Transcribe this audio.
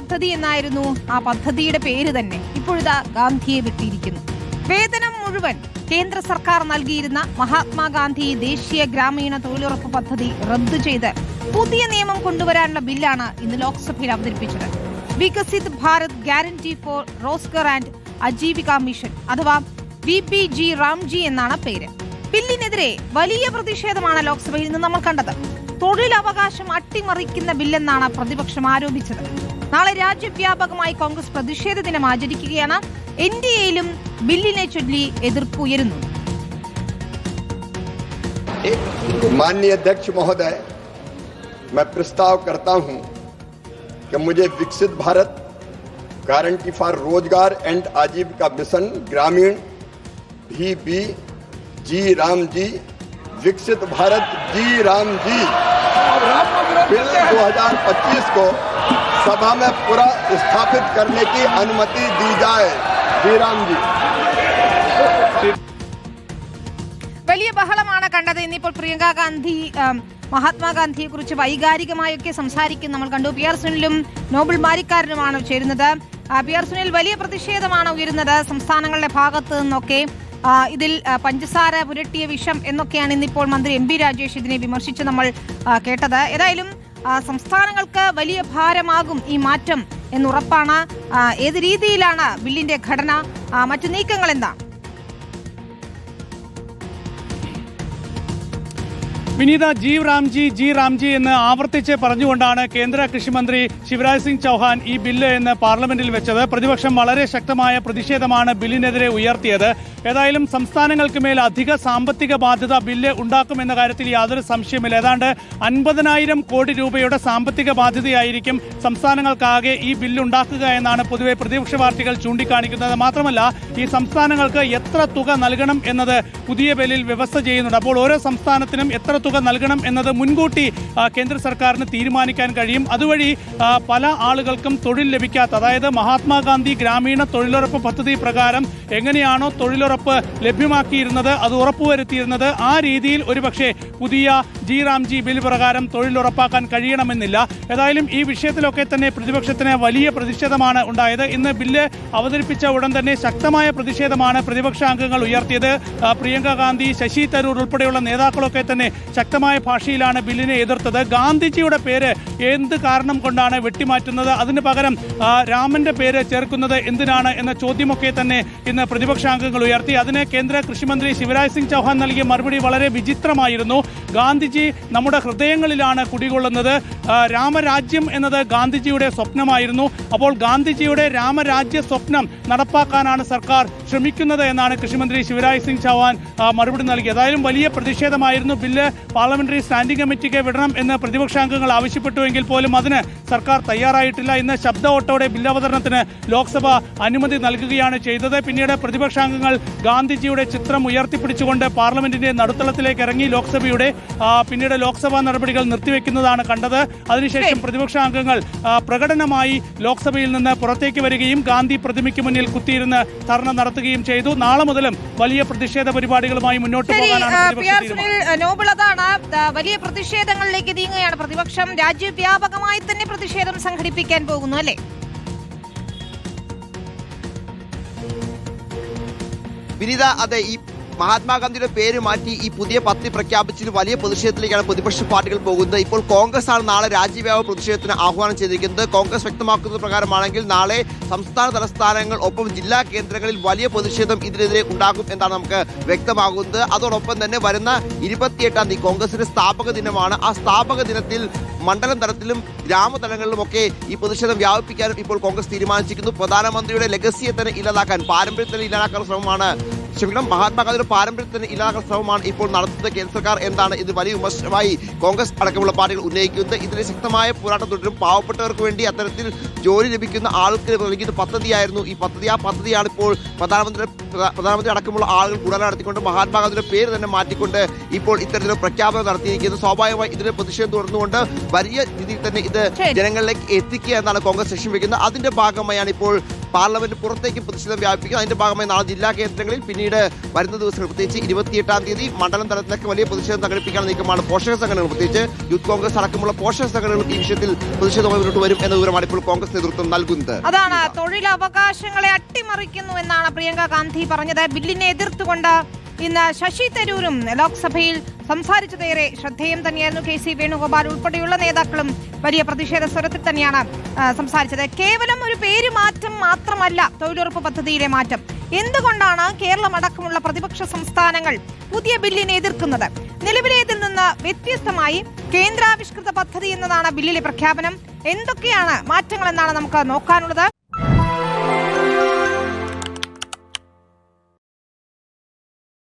പദ്ധതി എന്നായിരുന്നു ആ പദ്ധതിയുടെ പേര് തന്നെ. ഇപ്പോഴിതാ ഗാന്ധിയെ വിട്ടിരിക്കുന്നു വേതനം മുഴുവൻ കേന്ദ്ര സർക്കാർ നൽകിയിരുന്ന മഹാത്മാഗാന്ധി ദേശീയ ഗ്രാമീണ തൊഴിലുറപ്പ് പദ്ധതി റദ്ദു ചെയ്ത് പുതിയ നിയമം കൊണ്ടുവരാനുള്ള ബില്ലാണ് ഇന്ന് ലോക്സഭയിൽ അവതരിപ്പിച്ചത്. Viksit Bharat guarantee for Rozgar and Ajeevika mission അഥവാ വി പി ജി റാംജി എന്നാണ് പേര്. ബില്ലിനെതിരെ വലിയ പ്രതിഷേധമാണ് ലോക്സഭയിൽ നിന്ന് നമ്മൾ കണ്ടത്. തൊഴിലവകാശം അട്ടിമറിക്കുന്ന ബില്ലെന്നാണ് പ്രതിപക്ഷം ആരോപിച്ചത് നാളെ രാജ്യവ്യാപകമായി കോൺഗ്രസ് പ്രതിഷേധ ദിനം ആചരിക്കുകയാണ് എൻ ഡി എയിലും ബില്ലിനെ ചൊല്ലി എതിർപ്പ് ഉയരുന്നു माननीय अध्यक्ष महोदय मैं प्रस्ताव करता हूं कि मुझे Viksit Bharat guarantee for Rozgar and Ajeevika mission Gramin भी B G Ram ji Viksit Bharat G Ram ji bill 2025 को सभा में पूरा स्थापित करने की अनुमति दी जाए जी राम जी വലിയ ബഹളമാണ് കണ്ടത് ഇന്നിപ്പോൾ പ്രിയങ്ക ഗാന്ധി ആം, മഹാത്മാഗാന്ധിയെ കുറിച്ച് വൈകാരികമായൊക്കെ സംസാരിക്കും നമ്മൾ കണ്ടു പി ആർ സുനിലും നോബിൾ മാരിക്കാരനുമാണ് ചേരുന്നത് ആ, പി ആർ സുനിൽ വലിയ പ്രതിഷേധമാണ് ഉയരുന്നത് സംസ്ഥാനങ്ങളുടെ ഭാഗത്ത് നിന്നൊക്കെ ആ, ഇതിൽ പഞ്ചസാര പുരട്ടിയ വിഷം എന്നൊക്കെയാണ് ഇന്നിപ്പോൾ മന്ത്രി എം പി രാജേഷ് ഇതിനെ വിമർശിച്ച് നമ്മൾ കേട്ടത്. ഏതായാലും സംസ്ഥാനങ്ങൾക്ക് വലിയ ഭാരമാകും ഈ മാറ്റം എന്നുറപ്പാണ്. ഏത് രീതിയിലാണ് ബില്ലിന്റെ ഘടന? മറ്റു നീക്കങ്ങൾ എന്താ? വിനീത ജി റാംജി ജി റാംജി എന്ന് ആവർത്തിച്ച് പറഞ്ഞുകൊണ്ടാണ് കേന്ദ്ര കൃഷിമന്ത്രി ശിവരാജ് സിംഗ് ചൌഹാൻ ഈ ബില്ല് എന്ന് പാർലമെന്റിൽ വെച്ചത്. പ്രതിപക്ഷം വളരെ ശക്തമായ പ്രതിഷേധമാണ് ബില്ലിനെതിരെ ഉയർത്തിയത്. ഏതായാലും സംസ്ഥാനങ്ങൾക്ക് മേൽ അധിക സാമ്പത്തിക ബാധ്യത ബില്ല് ഉണ്ടാക്കുമെന്ന കാര്യത്തിൽ യാതൊരു സംശയമില്ല ഏതാണ്ട് അൻപതിനായിരം കോടി രൂപയുടെ സാമ്പത്തിക ബാധ്യതയായിരിക്കും സംസ്ഥാനങ്ങൾക്കാകെ ഈ ബില്ല് ഉണ്ടാക്കുക എന്നാണ് പൊതുവെ പ്രതിപക്ഷ പാർട്ടികൾ ചൂണ്ടിക്കാണിക്കുന്നത്. മാത്രമല്ല ഈ സംസ്ഥാനങ്ങൾക്ക് എത്ര തുക നൽകണം എന്നത് പുതിയ ബില്ലിൽ വ്യവസ്ഥ ചെയ്യുന്നുണ്ട്. അപ്പോൾ ഓരോ സംസ്ഥാനത്തിനും എത്ര തുക നൽകണം എന്നത് മുൻകൂട്ടി കേന്ദ്ര സർക്കാരിന് തീരുമാനിക്കാൻ കഴിയും. അതുവഴി പല ആളുകൾക്കും തൊഴിൽ ലഭിക്കാത്ത അതായത് മഹാത്മാഗാന്ധി ഗ്രാമീണ തൊഴിലുറപ്പ് പദ്ധതി പ്രകാരം എങ്ങനെയാണോ തൊഴിലുറപ്പ് ലഭ്യമാക്കിയിരുന്നത് അത് ഉറപ്പുവരുത്തിയിരുന്നത് ആ രീതിയിൽ ഒരുപക്ഷെ പുതിയ ജി റാംജി ബിൽ പ്രകാരം തൊഴിൽ ഉറപ്പാക്കാൻ കഴിയണമെന്നില്ല. ഏതായാലും ഈ വിഷയത്തിലൊക്കെ തന്നെ പ്രതിപക്ഷത്തിന് വലിയ പ്രതിഷേധമാണ് ഉണ്ടായത്. ഇന്ന് ബില്ല് അവതരിപ്പിച്ച ഉടൻ തന്നെ ശക്തമായ പ്രതിഷേധമാണ് പ്രതിപക്ഷ അംഗങ്ങൾ ഉയർത്തിയത്. പ്രിയങ്ക ഗാന്ധി ശശി തരൂർ ഉൾപ്പെടെയുള്ള നേതാക്കളൊക്കെ തന്നെ ശക്തമായ ഭാഷയിലാണ് ബില്ലിനെ എതിർത്തത്. ഗാന്ധിജിയുടെ പേര് എന്ത് കാരണം കൊണ്ടാണ് വെട്ടിമാറ്റുന്നത്? അതിന് പകരം രാമന്റെ പേര് ചേർക്കുന്നത് എന്തിനാണ് എന്ന ചോദ്യമൊക്കെ തന്നെ ഇന്ന് പ്രതിപക്ഷാംഗങ്ങൾ ഉയർത്തി. അതിന് കേന്ദ്ര കൃഷിമന്ത്രി ശിവരാജ് സിംഗ് ചൗഹാൻ നൽകിയ മറുപടി വളരെ വിചിത്രമായിരുന്നു. ഗാന്ധിജി നമ്മുടെ ഹൃദയങ്ങളിലാണ് കുടികൊള്ളുന്നത്. രാമരാജ്യം എന്നത് ഗാന്ധിജിയുടെ സ്വപ്നമായിരുന്നു. അപ്പോൾ ഗാന്ധിജിയുടെ രാമരാജ്യ സ്വപ്നം നടപ്പാക്കാനാണ് സർക്കാർ ശ്രമിക്കുന്നത് എന്നാണ് കൃഷിമന്ത്രി ശിവരാജ് സിംഗ് ചൗഹാൻ മറുപടി നൽകി. ഏതായാലും വലിയ പ്രതിഷേധമായിരുന്നു ബില്ല് പാർലമെന്ററി സ്റ്റാൻഡിംഗ് കമ്മിറ്റിക്ക് വിടണം എന്ന് പ്രതിപക്ഷാംഗങ്ങൾ ആവശ്യപ്പെട്ടുവെങ്കിൽ പോലും അതിന് സർക്കാർ തയ്യാറായിട്ടില്ല ഇന്ന് ശബ്ദ ഓട്ടോടെ ബില്ല് അവതരണത്തിന് ലോക്സഭ അനുമതി നൽകുകയാണ് ചെയ്തത്. പിന്നീട് പ്രതിപക്ഷാംഗങ്ങൾ ഗാന്ധിജിയുടെ ചിത്രം ഉയർത്തിപ്പിടിച്ചുകൊണ്ട് പാർലമെന്റിന്റെ നടുത്തളത്തിലേക്ക് ഇറങ്ങി ലോക്സഭയുടെ പിന്നീട് ലോക്സഭാ നടപടികൾ നിർത്തിവെക്കുന്നതാണ് കണ്ടത്. അതിനുശേഷം പ്രതിപക്ഷ അംഗങ്ങൾ പ്രകടനമായി ലോക്സഭയിൽ നിന്ന് പുറത്തേക്ക് വരികയും ഗാന്ധി പ്രതിമയ്ക്ക് മുന്നിൽ കുത്തിയിരുന്ന് ധർണ നടത്തുകയും ചെയ്തു. നാളെ മുതലും വലിയ പ്രതിഷേധ പരിപാടികളുമായി മുന്നോട്ട് പോകാനാണ് വലിയ പ്രതിഷേധങ്ങളിലേക്ക് നീങ്ങുകയാണ് പ്രതിപക്ഷം. രാജ്യവ്യാപകമായി തന്നെ പ്രതിഷേധം സംഘടിപ്പിക്കാൻ പോകുന്നു അല്ലേ? വിനിത അതെ ഈ മഹാത്മാഗാന്ധിയുടെ പേര് മാറ്റി ഈ പുതിയ പദ്ധതി പ്രഖ്യാപിച്ചതിൽ വലിയ പ്രതിഷേധത്തിലേക്കാണ് പ്രതിപക്ഷ പാർട്ടികൾ പോകുന്നത്. ഇപ്പോൾ കോൺഗ്രസ് ആണ് നാളെ രാജ്യവ്യാപക പ്രതിഷേധത്തിന് ആഹ്വാനം ചെയ്തിരിക്കുന്നത്. കോൺഗ്രസ് വ്യക്തമാക്കുന്നത് പ്രകാരമാണെങ്കിൽ നാളെ സംസ്ഥാന തലസ്ഥാനങ്ങൾ ഒപ്പം ജില്ലാ കേന്ദ്രങ്ങളിൽ വലിയ പ്രതിഷേധം ഇതിനെതിരെ ഉണ്ടാകും എന്നാണ് നമുക്ക് വ്യക്തമാകുന്നത്. അതോടൊപ്പം തന്നെ വരുന്ന ഇരുപത്തിയെട്ടാം തീയതി കോൺഗ്രസിന്റെ സ്ഥാപക ദിനമാണ്. ആ സ്ഥാപക ദിനത്തിൽ മണ്ഡലം തലത്തിലും ഗ്രാമതലങ്ങളിലുമൊക്കെ ഈ പ്രതിഷേധം വ്യാപിപ്പിക്കാനും ഇപ്പോൾ കോൺഗ്രസ് തീരുമാനിച്ചിരിക്കുന്നു. പ്രധാനമന്ത്രിയുടെ ലെഗസിയെ തന്നെ ഇല്ലാതാക്കാൻ പാരമ്പര്യത്തിൽ ഇല്ലാതാക്കാനുള്ള ശ്രമമാണ് ക്ഷമിക്കണം മഹാത്മാഗാന്ധിയുടെ പാരമ്പര്യത്തിന് ഇല്ലാത്ത ശ്രമമാണ് ഇപ്പോൾ നടത്തുന്നത് കേന്ദ്ര സർക്കാർ എന്താണ് ഇത് വലിയ വിമർശനമായി കോൺഗ്രസ് അടക്കമുള്ള പാർട്ടികൾ ഉന്നയിക്കുന്നത്? ഇതിന് ശക്തമായ പോരാട്ടം തുടരും. പാവപ്പെട്ടവർക്ക് വേണ്ടി അത്തരത്തിൽ ജോലി ലഭിക്കുന്ന ആൾക്ക് നൽകിയത് പദ്ധതിയായിരുന്നു. ഈ പദ്ധതി ആ പദ്ധതിയാണ് ഇപ്പോൾ പ്രധാനമന്ത്രി പ്രധാനമന്ത്രി അടക്കമുള്ള ആളുകൾ ഗുണന നടത്തിക്കൊണ്ട് മഹാത്മാഗാന്ധിയുടെ പേര് തന്നെ മാറ്റിക്കൊണ്ട് ഇപ്പോൾ ഇത്തരത്തിൽ പ്രഖ്യാപനം നടത്തിയിരിക്കുന്നത് സ്വാഭാവികമായി ഇതിന് പ്രതിഷേധം തുടർന്നുകൊണ്ട് വലിയ രീതിയിൽ തന്നെ ഇത്. ജനങ്ങളിലേക്ക് എത്തിക്കുക എന്നാണ് കോൺഗ്രസ് ലക്ഷ്യം വയ്ക്കുന്നത് അതിന്റെ ഭാഗമായാണ് ഇപ്പോൾ പാർലമെന്റ് പുറത്തേക്ക് പ്രതിഷേധം വ്യാപിപ്പിക്കും. അതിന്റെ ഭാഗമായി നാളെ ജില്ലാ കേന്ദ്രങ്ങളിൽ പിന്നീട് വരുന്ന ദിവസങ്ങൾ പ്രത്യേകിച്ച് ഇരുപത്തിയെട്ടാം തീയതി മണ്ഡലം തലത്തിലൊക്കെ വലിയ പ്രതിഷേധം സംഘടിപ്പിക്കാൻ നീക്കമാണ് പോഷക സംഘടനകൾ. പ്രത്യേകിച്ച് യൂത്ത് കോൺഗ്രസ് അടക്കമുള്ള പോഷക സംഘടനകൾ ഈ വിഷയത്തിൽ പ്രതിഷേധവുമായി മുന്നോട്ട് വരും എന്ന വിവരമാണ് ഇപ്പോൾ കോൺഗ്രസ് നേതൃത്വം നൽകുന്നത്. അതാണ് തൊഴിലവകാശങ്ങളെ അട്ടിമറിക്കുന്നു എന്നാണ് പ്രിയങ്ക ഗാന്ധി പറഞ്ഞത്. ബില്ലിനെ എതിർത്തുകൊണ്ട് ഇന്ന് ശശി തരൂരും ലോക്സഭയിൽ സംസാരിച്ചതേറെ ശ്രദ്ധേയം തന്നെയായിരുന്നു കെ സി വേണുഗോപാൽ ഉൾപ്പെടെയുള്ള നേതാക്കളും വലിയ പ്രതിഷേധ സ്വരത്തിൽ തന്നെയാണ് സംസാരിച്ചത്. കേവലം ഒരു പേര് മാത്രമല്ല തൊഴിലുറപ്പ് പദ്ധതിയിലെ മാറ്റം. എന്തുകൊണ്ടാണ് കേരളം അടക്കമുള്ള പ്രതിപക്ഷ സംസ്ഥാനങ്ങൾ പുതിയ ബില്ലിനെ എതിർക്കുന്നത്? നിലവിലേതിൽ നിന്ന് വ്യത്യസ്തമായി കേന്ദ്രാവിഷ്കൃത പദ്ധതി എന്നതാണ് ബില്ലിലെ പ്രഖ്യാപനം. എന്തൊക്കെയാണ് മാറ്റങ്ങൾ എന്നാണ് നമുക്ക് നോക്കാനുള്ളത്.